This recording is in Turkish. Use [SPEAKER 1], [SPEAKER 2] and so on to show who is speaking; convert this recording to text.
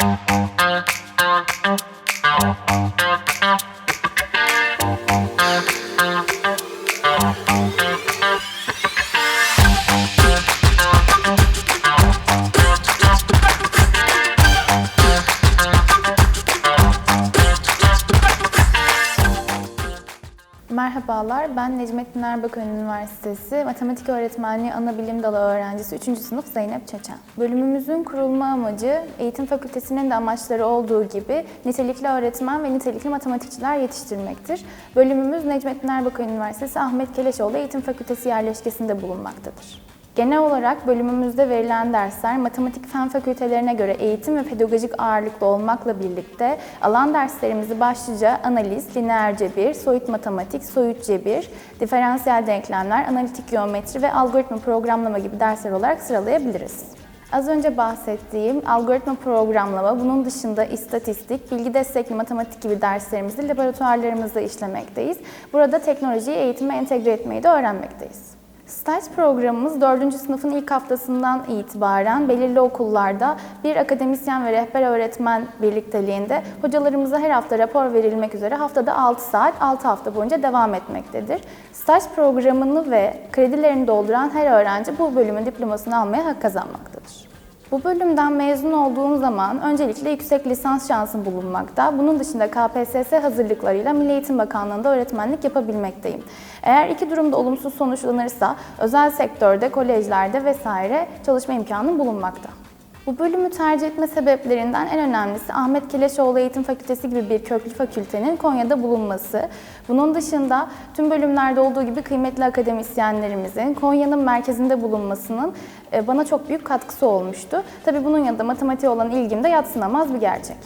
[SPEAKER 1] Thank you. Merhabalar, ben Necmettin Erbakan Üniversitesi Matematik Öğretmenliği Anabilim Dalı öğrencisi 3. sınıf Zeynep Çeçen. Bölümümüzün kurulma amacı, eğitim fakültesinin de amaçları olduğu gibi nitelikli öğretmen ve nitelikli matematikçiler yetiştirmektir. Bölümümüz Necmettin Erbakan Üniversitesi Ahmet Keleşoğlu Eğitim Fakültesi yerleşkesinde bulunmaktadır. Genel olarak bölümümüzde verilen dersler matematik fen fakültelerine göre eğitim ve pedagojik ağırlıklı olmakla birlikte alan derslerimizi başlıca analiz, lineer cebir, soyut matematik, soyut cebir, diferansiyel denklemler, analitik geometri ve algoritma programlama gibi dersler olarak sıralayabiliriz. Az önce bahsettiğim algoritma programlama, bunun dışında istatistik, bilgi destekli matematik gibi derslerimizi laboratuvarlarımızda işlemekteyiz. Burada teknolojiyi eğitime entegre etmeyi de öğrenmekteyiz. Staj programımız 4. sınıfın ilk haftasından itibaren belirli okullarda bir akademisyen ve rehber öğretmen birlikteliğinde hocalarımıza her hafta rapor verilmek üzere haftada 6 saat 6 hafta boyunca devam etmektedir. Staj programını ve kredilerini dolduran her öğrenci bu bölümün diplomasını almaya hak kazanmaktadır. Bu bölümden mezun olduğum zaman öncelikle yüksek lisans şansım bulunmakta. Bunun dışında KPSS hazırlıklarıyla Milli Eğitim Bakanlığı'nda öğretmenlik yapabilmekteyim. Eğer iki durumda olumsuz sonuçlanırsa özel sektörde, kolejlerde vesaire çalışma imkanım bulunmakta. Bu bölümü tercih etme sebeplerinden en önemlisi Ahmet Keleşoğlu Eğitim Fakültesi gibi bir köklü fakültenin Konya'da bulunması. Bunun dışında tüm bölümlerde olduğu gibi kıymetli akademisyenlerimizin Konya'nın merkezinde bulunmasının e, bana çok büyük katkısı olmuştu. Tabii bunun yanında matematiğe olan ilgim de yatsınamaz bir gerçek.